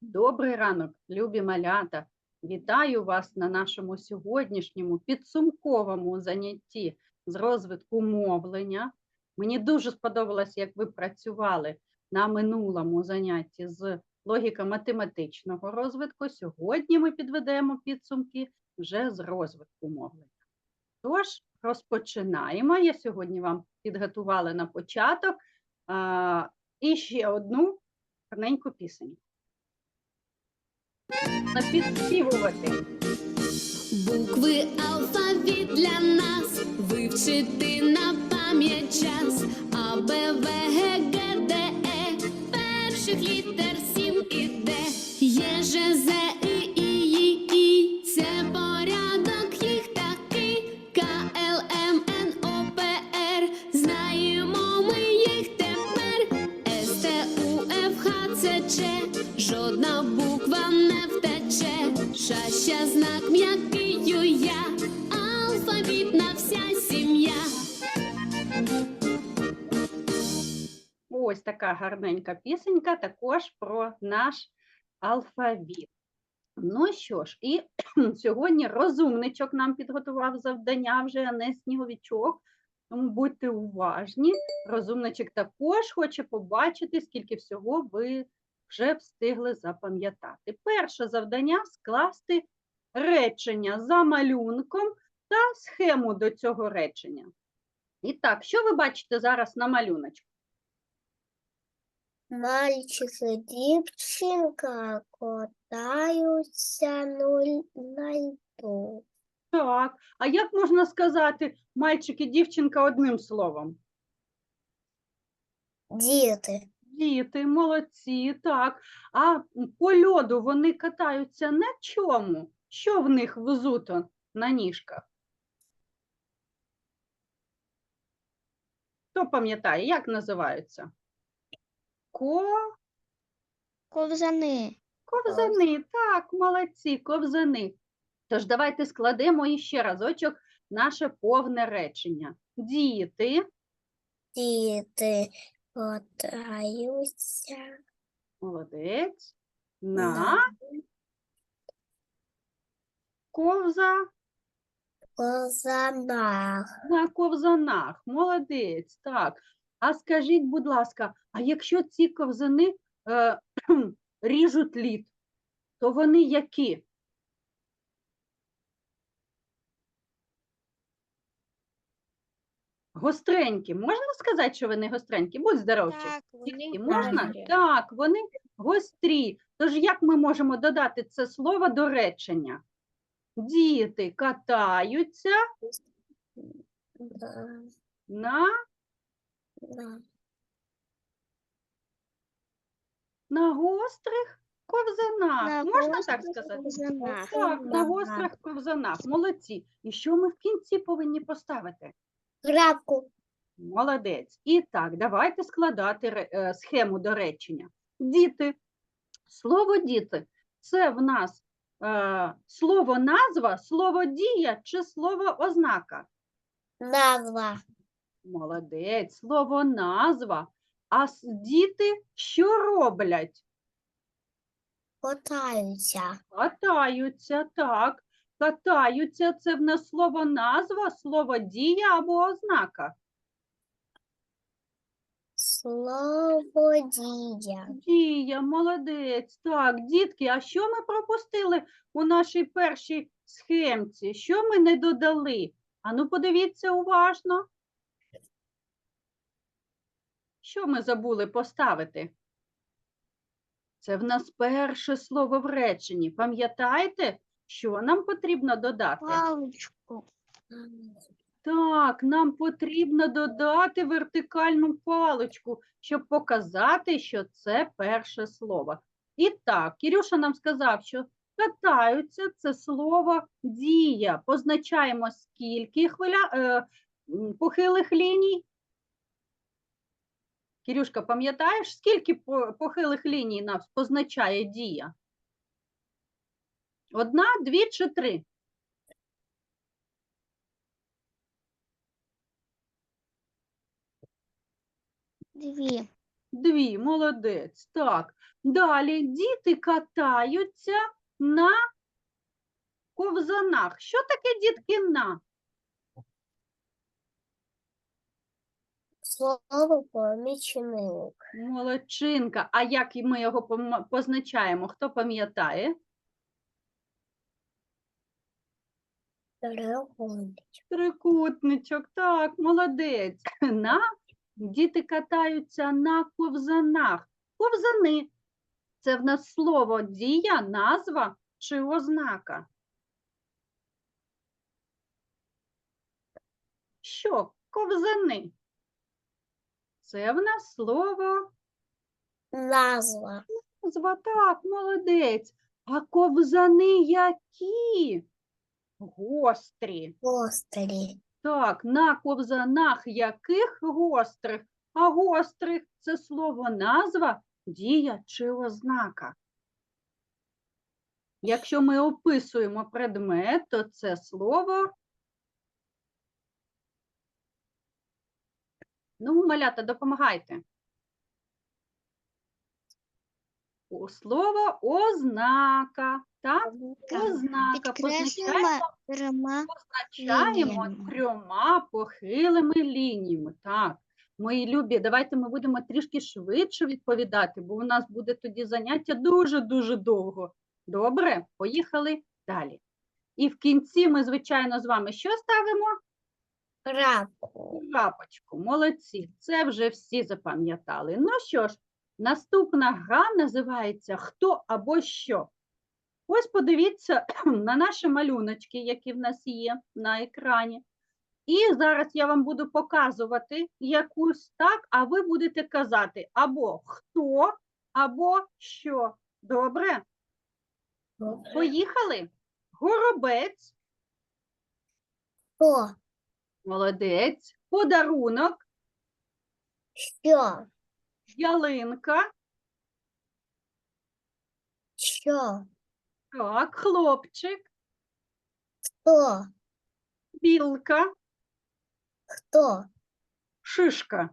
Добрий ранок, любі малята! Вітаю вас на нашому сьогоднішньому підсумковому занятті з розвитку мовлення. Мені дуже сподобалось, як ви працювали на минулому занятті з логіко-математичного розвитку. Сьогодні ми підведемо підсумки вже з розвитку мовлення. Тож, розпочинаємо. Я сьогодні вам підготувала на початок а, і ще одну гарненьку пісеньку. Підспівувати. Букви алфавіт для нас вивчити на пам'ять час. А, Б, В, Г, Г, Д, Е. Перших літер сім і Д. Є, Ж, З, Щастя, знак м'який ю я. Алфавітна вся сім'я. Ось така гарненька пісенька, також про наш алфавіт. Ну що ж, і сьогодні розумничок нам підготував завдання вже, а не сніговичок. Тому будьте уважні. Розумничок також хоче побачити, скільки всього ви вже встигли запам'ятати. Перше завдання скласти речення за малюнком та схему до цього речення. І так, що ви бачите зараз на малюночку? Мальчик і дівчинка катаються на льду. Так, а як можна сказати мальчик і дівчинка одним словом? Діти. Діти, молодці, так. А по льоду вони катаються на чому? Що в них взуто на ніжках? Хто пам'ятає, як називаються? Ко... Ковзани. Ковзани, так, молодці, ковзани. Тож давайте складемо іще разочок наше повне речення. Діти, Діти катаються молодець, на ковза, ковзанах. на ковзанах, молодець, так. А скажіть, будь ласка, а якщо ці ковзани е, ріжуть лід, то вони які? Гостренькі. Можна сказати, що вони гостренькі? Будь здоровчик. Дітки, можна? Так, вони гострі. Тож як ми можемо додати це слово до речення? Діти катаються на, на гострих ковзанах. На можна так сказати? Так, на гострих ковзанах. Молодці. І що ми в кінці повинні поставити? Крапку. Молодець. І так, давайте складати е, схему до речення. Діти. Слово діти це в нас слово назва, слово дія чи слово ознака? Назва. Молодець, слово назва. А діти що роблять? Катаються. Катаються, так. Катаються це в нас слово назва, слово дія або ознака. Слово дія. Дія, молодець. Так, дітки, а що ми пропустили у нашій першій схемці? Що ми не додали? Ану, подивіться уважно. Що ми забули поставити? Це в нас перше слово в реченні. Пам'ятаєте, що нам потрібно додати? Паличку. Так, нам потрібно додати вертикальну паличку, щоб показати, що це перше слово. І так, Кірюша нам сказав, що катаються це слово дія. Позначаємо скільки хвиля, е, похилих ліній. Кірюшка, пам'ятаєш, скільки похилих ліній нас позначає дія? Одна, дві чи три? Дві. Дві, молодець. Так. Далі діти катаються на ковзанах. Що таке дітки на? Слово помічник. Молодчинка. А як ми його позначаємо? Хто пам'ятає? Треугольник. Трикутничок, так, молодець. На діти катаються на ковзанах. Ковзани це в нас слово дія, назва чи ознака? Що? Ковзани. Це в нас слово Назва. назва. Так, молодець. А ковзани які? Гострі. Острі. Так, на ковзанах яких гострих? А гострих це слово назва, дія чи ознака. Якщо ми описуємо предмет, то це слово. Ну, малята, допомагайте. У слово ознака. Так, ознака. Позначаємо трьома позначаємо трьома похилими лініями. Так, мої любі, давайте ми будемо трішки швидше відповідати, бо у нас буде тоді заняття дуже-дуже довго. Добре, поїхали далі. І в кінці ми, звичайно, з вами що ставимо? Крапку. Крапочку. Молодці. Це вже всі запам'ятали. Ну що ж, наступна гра називається Хто або що. Ось подивіться на наші малюночки, які в нас є на екрані. І зараз я вам буду показувати якусь так, а ви будете казати або хто, або що. Добре? Поїхали? Горобець, Хто? молодець, подарунок, Що? Ялинка, Що? так, хлопчик, Хто? білка, Хто? шишка.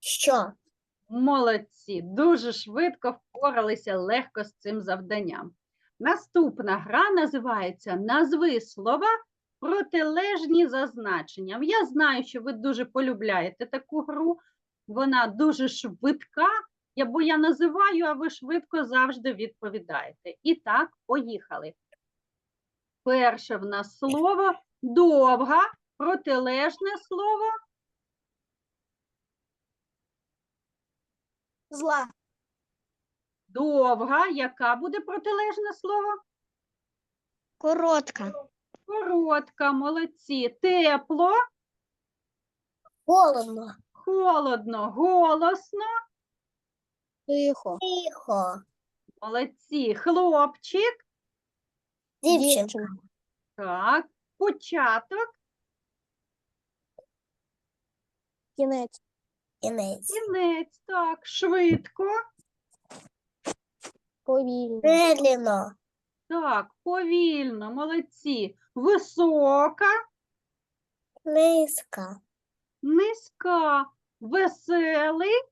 Що? Молодці, дуже швидко впоралися легко з цим завданням. Наступна гра називається Назви слова протилежні за значенням. Я знаю, що ви дуже полюбляєте таку гру. Вона дуже швидка, я- бо я називаю, а ви швидко завжди відповідаєте. І так, поїхали. Перше в нас слово довга, протилежне слово Зла. довга. Яка буде протилежне слово? Коротка. Коротка, молодці. Тепло, Холодно. Холодно, голосно, Тихо. Тихо. молодці. Хлопчик, Дівчинка. так, початок, Кінець. Кінець. кінець, так, швидко, Повільно. Медленно. так, повільно, молодці. Висока, Низько. низька, веселий,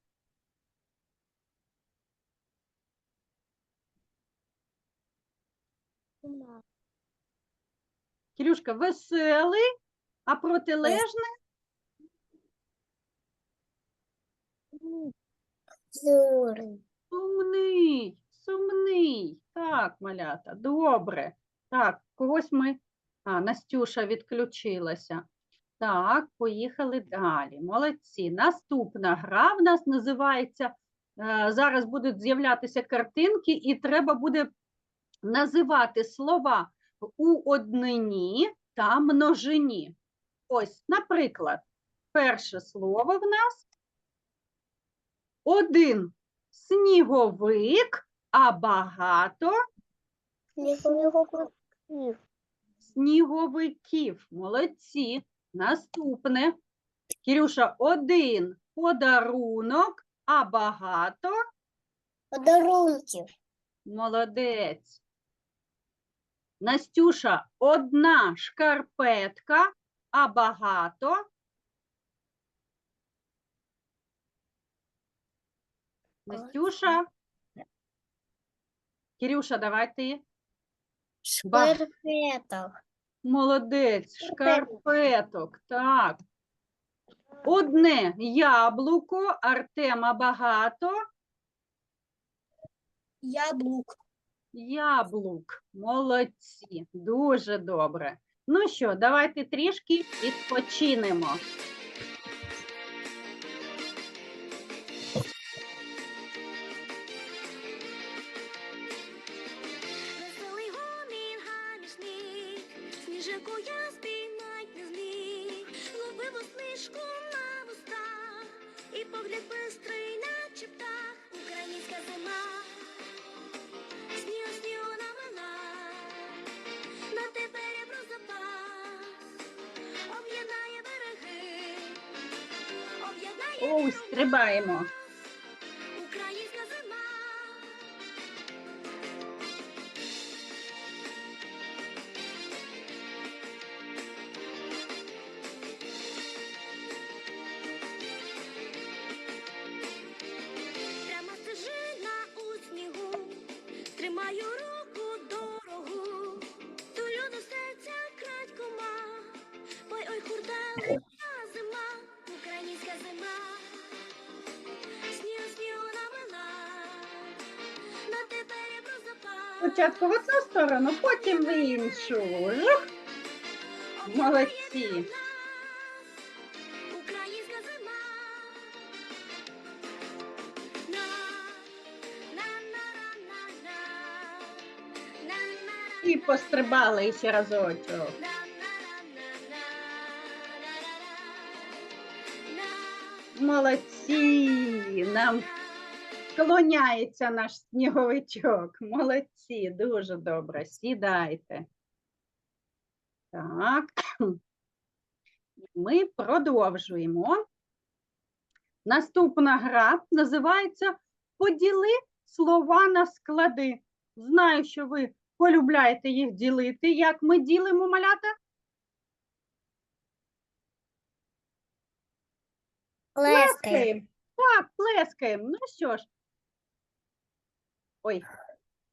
Кирюшка, веселий, а протилежне. Сумний, сумний. Так, малята, добре. Так, когось ми. А, Настюша відключилася. Так, поїхали далі. Молодці. Наступна гра в нас називається. е, Зараз будуть з'являтися картинки, і треба буде називати слова у однині та множині. Ось, наприклад, перше слово в нас один сніговик, а багато сніговиків. Молодці. Наступне. Кирюша, один подарунок, а багато Подарунків. молодець. Настюша, одна шкарпетка, а багато Настюша. Кирюша, давай ти. Шкарпеток. Молодець, шкарпеток. Так. Одне яблуко, Артема багато. Яблук. Яблук. Молодці. Дуже добре. Ну що, давайте трішки відпочинемо. Спочатку в одну сторону, потім в іншу. Жух. Молодці. І пострибали ще разочок. Молодці. Нам склоняється наш сніговичок. Молодці, дуже добре. Сідайте. Так. Ми продовжуємо. Наступна гра називається Поділи слова на склади. Знаю, що ви полюбляєте їх ділити. Як ми ділимо малята? Плескаємо. Так, плескаємо. Ну що ж. Ой,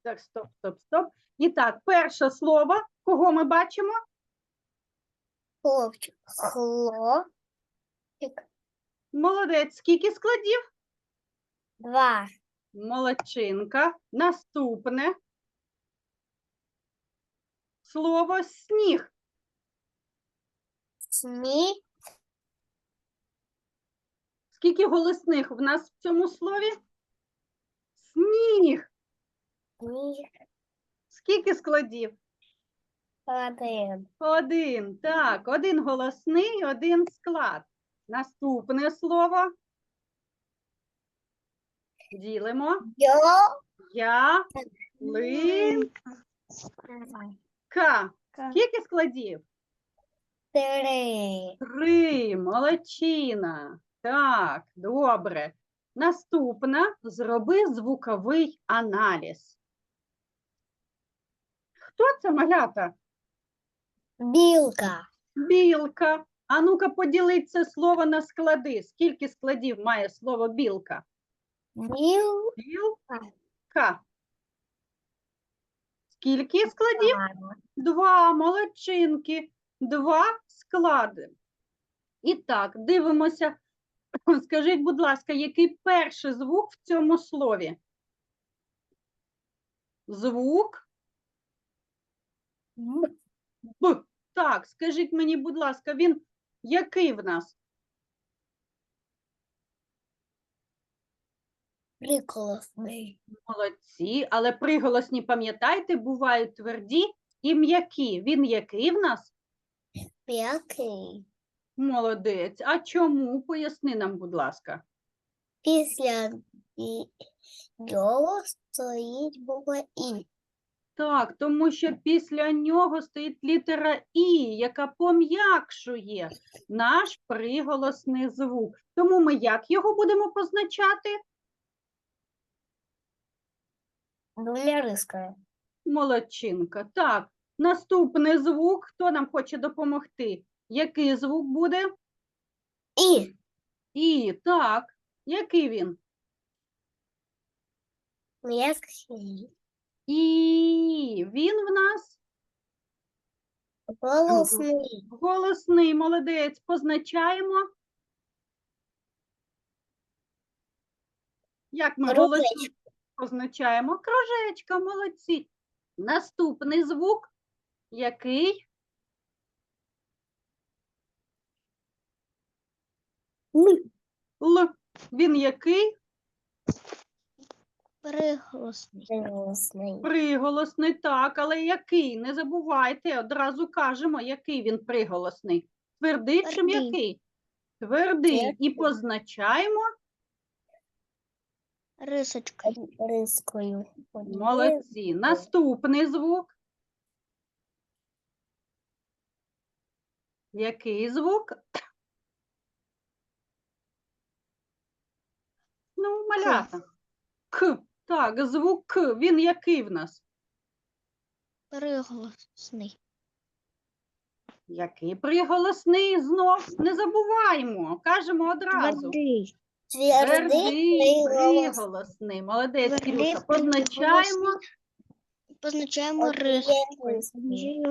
так, стоп, стоп, стоп. І так, перше слово. Кого ми бачимо? Хлопчик. Хлопчик. Молодець. Скільки складів? Два. Молодчинка. Наступне. Слово сніг. Сніг. Скільки голосних в нас в цьому слові? Сніг. Скільки складів? Один. Один. Так, один голосний, один склад. Наступне слово. Ділимо. Я, ли, ка. Скільки складів? Три. Три. Молодчина. Так, добре. Наступна. Зроби звуковий аналіз. Хто це малята? Білка. Білка. А ну-ка поділіть це слово на склади. Скільки складів має слово білка? Білка. Білка. Скільки складів? Два молодчинки. Два склади. І так, дивимося. Скажіть, будь ласка, який перший звук в цьому слові? Звук Б. Так, скажіть мені, будь ласка, він який в нас? Приголосний. Молодці, але приголосні, пам'ятайте, бувають тверді і м'які. Він який в нас? П'який. Молодець. А чому? Поясни нам, будь ласка. Після його стоїть буква І. Так, тому що після нього стоїть літера І, яка пом'якшує наш приголосний звук. Тому ми як його будемо позначати? Двома. Молодчинка. Так, наступний звук. Хто нам хоче допомогти? Який звук буде? І. І, так. Який він? М'який. І він в нас Голосний. голосний, молодець. Позначаємо. Як ми голосні позначаємо? Кружечка, молодці. Наступний звук, який? Л. Він який? Приголосний. Голосний. Приголосний, так, але який? Не забувайте, одразу кажемо, який він приголосний. Твердий чи Твердий. м'який? Твердий. І позначаємо. Рисочка. Рискою. Молодці. Наступний звук. Який звук? Ну, малята. К. Так, звук К. Він який в нас? Приголосний. Який приголосний знов не забуваємо. Кажемо одразу. Твердий. Твердий приголосний. Молодець, Кірюша. Позначаємо Позначаємо рисочкою.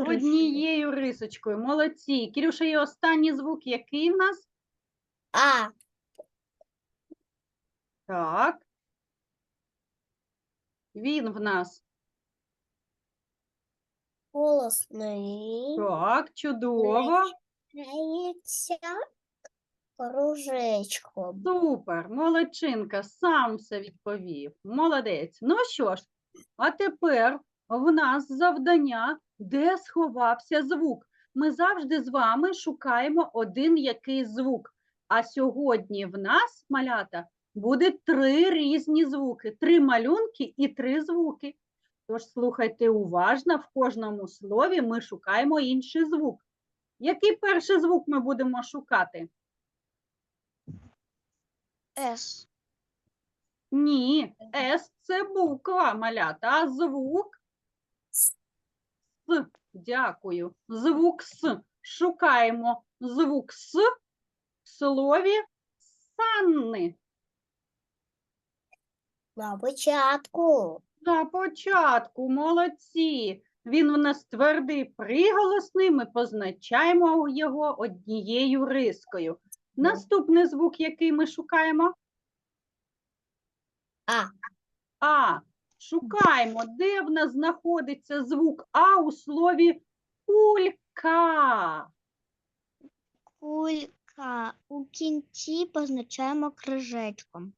Однією рисочкою. Молодці. Кірюша, і останній звук який в нас? А. Так. Він в нас. Голосний. Так, чудово. Кружечком. Супер, молодчинка, сам все відповів. Молодець. Ну що ж, а тепер в нас завдання, де сховався звук. Ми завжди з вами шукаємо один якийсь звук. А сьогодні в нас, малята, буде три різні звуки, три малюнки і три звуки. Тож слухайте уважно, в кожному слові ми шукаємо інший звук. Який перший звук ми будемо шукати? С. Ні, С це буква малята, а звук С. Дякую. Звук С. Шукаємо звук С в слові санни. На початку. На початку, молодці. Він у нас твердий приголосний, ми позначаємо його однією рискою. Наступний звук, який ми шукаємо? А. А. Шукаємо, де в нас знаходиться звук А у слові кулька. Кулька. У кінці позначаємо кружечком.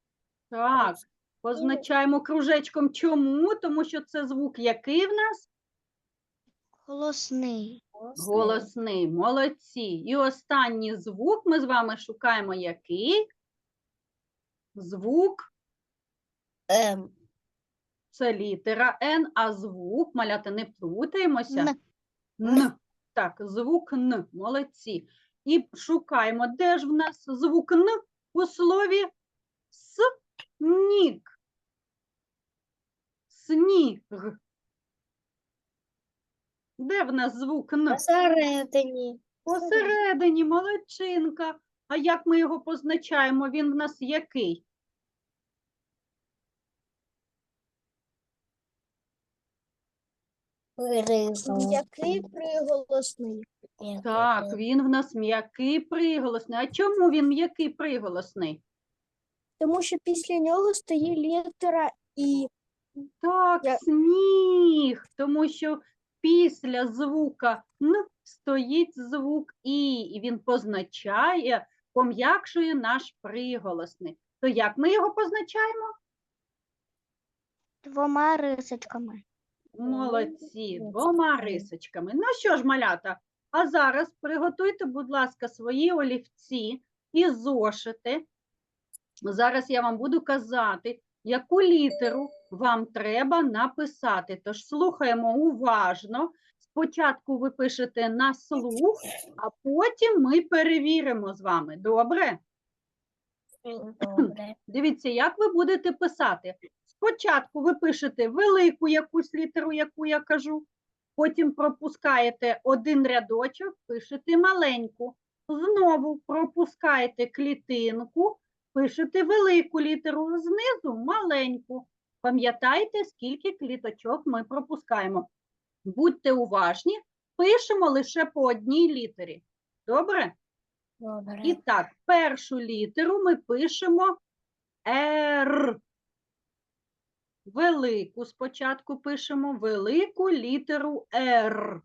Так, позначаємо кружечком. Чому? Тому що це звук який в нас? Голосний. Голосний. Молодці. І останній звук ми з вами шукаємо який? Звук М. це літера Н, а звук, малята, не плутаємося. Н. Н. Так, звук Н. Молодці. І шукаємо, де ж в нас звук Н у слові сніг. Сніг. Де в нас звук Н? Посередині. Посередині, молодчинка. А як ми його позначаємо? Він в нас який? Який приголосний? Так, він в нас м'який приголосний. А чому він м'який приголосний? Тому що після нього стоїть літера І. Так, Я- сніг, тому що після звука Н стоїть звук І, і він позначає, пом'якшує наш приголосний. То як ми його позначаємо? Двома рисочками. Молодці, двома рисочками. Ну що ж, малята, а зараз приготуйте, будь ласка, свої олівці і зошити. Зараз я вам буду казати, яку літеру вам треба написати. Тож слухаємо уважно. Спочатку ви пишете на слух, а потім ми перевіримо з вами. Добре? Добре. Дивіться, як ви будете писати. Спочатку ви пишете велику якусь літеру, яку я кажу, потім пропускаєте один рядочок, пишете маленьку. Знову пропускаєте клітинку, пишете велику літеру, знизу маленьку. Пам'ятайте, скільки кліточок ми пропускаємо. Будьте уважні, пишемо лише по одній літері. Добре? Добре. І так, першу літеру ми пишемо Р. Велику спочатку пишемо велику літеру Р.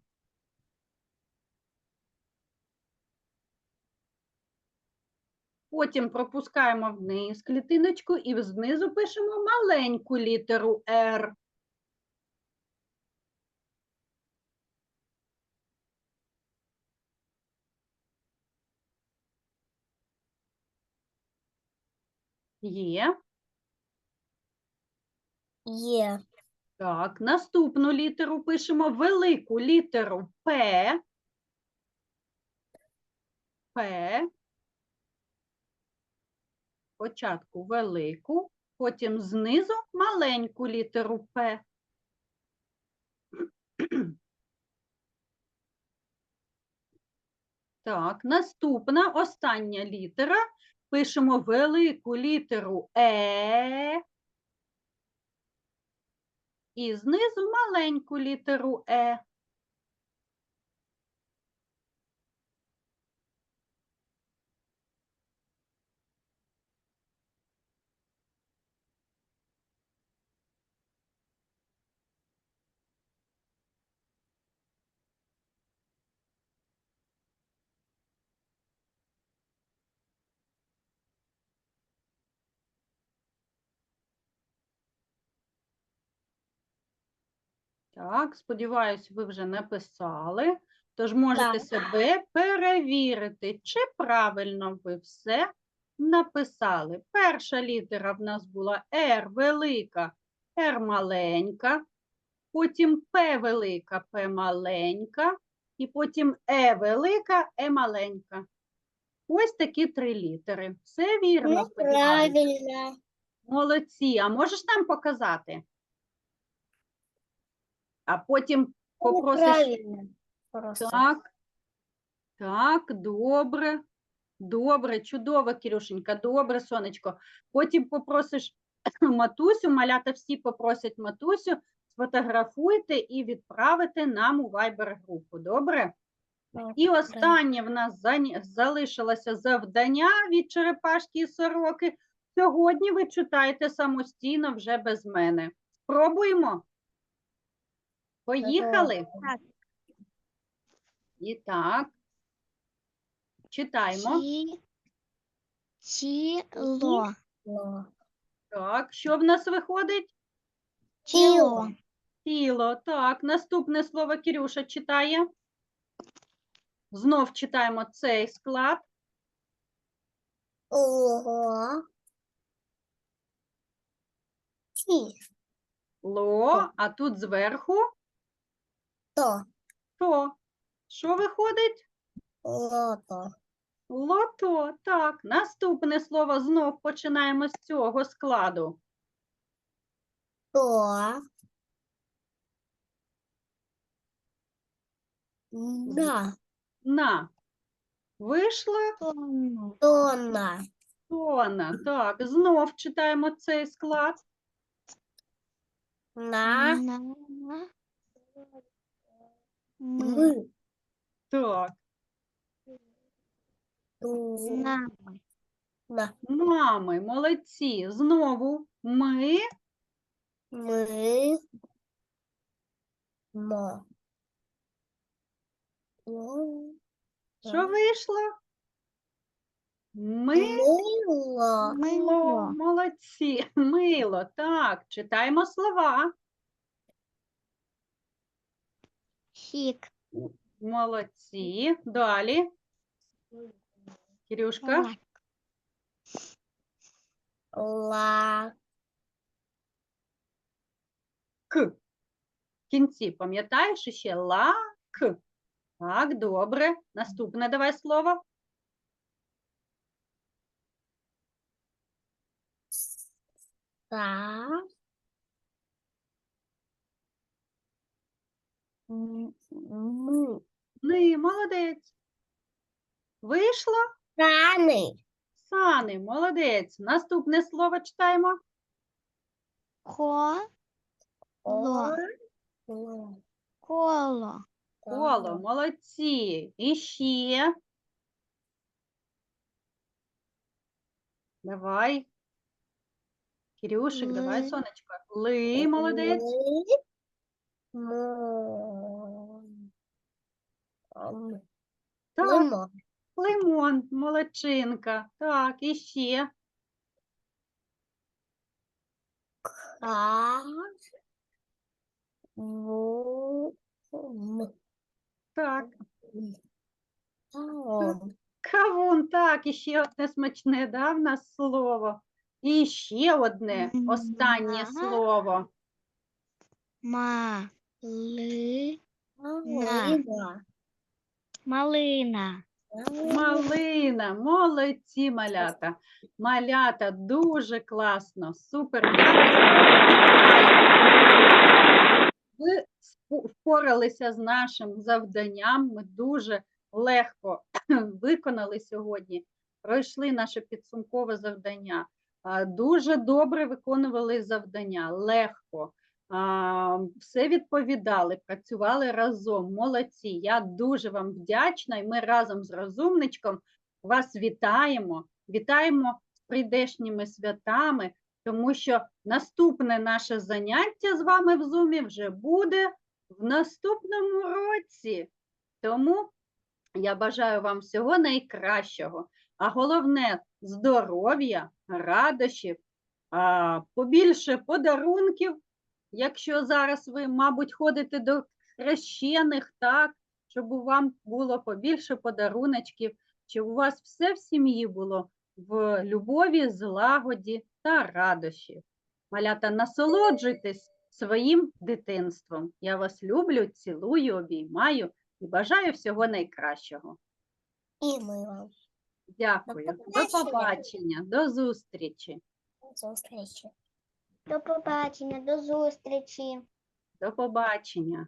Потім пропускаємо вниз клітиночку і знизу пишемо маленьку літеру Р. Є. Є. Так, наступну літеру пишемо велику літеру П. П. Спочатку велику, потім знизу маленьку літеру П. Так, наступна остання літера. Пишемо велику літеру Е. І знизу маленьку літеру Е. Так, сподіваюсь, ви вже написали. Тож можете Так. себе перевірити, чи правильно ви все написали. Перша літера в нас була Р велика, Р маленька, потім П велика, П маленька, і потім Е велика, Е маленька. Ось такі три літери. Все вірно, Ну, сподіваюся. Молодці. А можеш нам показати? А потім Ну, попросиш. Так, так, добре, добре, чудово, Кирюшенька, добре, сонечко. Потім попросиш матусю, малята всі попросять матусю, сфотографуйте і відправите нам у Viber-групу, добре? Ну, І останнє в нас залишилося завдання від черепашки і сороки. Сьогодні ви читаєте самостійно вже без мене. Спробуємо? Поїхали? Так. І так. Читаємо. Тіло. Так, що в нас виходить? Тіло. Тіло. Так, наступне слово Кирюша читає. Знов читаємо цей склад. Ого. Ті. Ло, а тут зверху То. то. Що виходить? Лото. Лото. Так, наступне слово знов починаємо з цього складу. То. Да. На. Вийшло Тона. тона. Так, знов читаємо цей склад. На. Ми. Так, Ту. На. На. мами, молодці. Знову ми. Ми. Мо. Мо. Що вийшло? Ми. Мило. Мило, молодці, мило. Так, читаємо слова. Хік. Молодці. Далі. Кирюшка. Ла. Ла. К. В кінці, пам'ятаєш ще ла, к. Так, добре. Наступне давай слово. Та. Ми. Ни, молодець. Вийшло? Сани. Сани, молодець. Наступне слово читаємо. Ко. Ло. Ло. Коло. Коло, молодці. І ще. Давай. Кирюшик, давай, сонечко. Ли, молодець. Ли. Так, Лимон. лимон, молодчинка. Так, і ще. Ка. Ву. М. Так. Кавун, так, і ще одне смачне, да, в нас слово. І ще одне, останнє ага. слово. Ма. Ли. Малина. Малина. Малина, молодці, малята. Малята, дуже класно, супер. Ви впоралися з нашим завданням. Ми дуже легко виконали сьогодні, пройшли наше підсумкове завдання. Дуже добре виконували завдання, легко. Все відповідали, працювали разом. Молодці. Я дуже вам вдячна, і ми разом з розумничком вас вітаємо. Вітаємо з прийдешніми святами, тому що наступне наше заняття з вами в Зумі вже буде в наступному році. Тому я бажаю вам всього найкращого, а головне здоров'я, радощів, побільше подарунків, якщо зараз ви, мабуть, ходите до хрещених, так, щоб у вам було побільше подаруночків, щоб у вас все в сім'ї було в любові, злагоді та радощі. Малята, насолоджуйтесь своїм дитинством. Я вас люблю, цілую, обіймаю і бажаю всього найкращого. І ми вам. Дякую. До побачення. побачення, до зустрічі. До зустрічі. До побачення, до зустрічі. До побачення.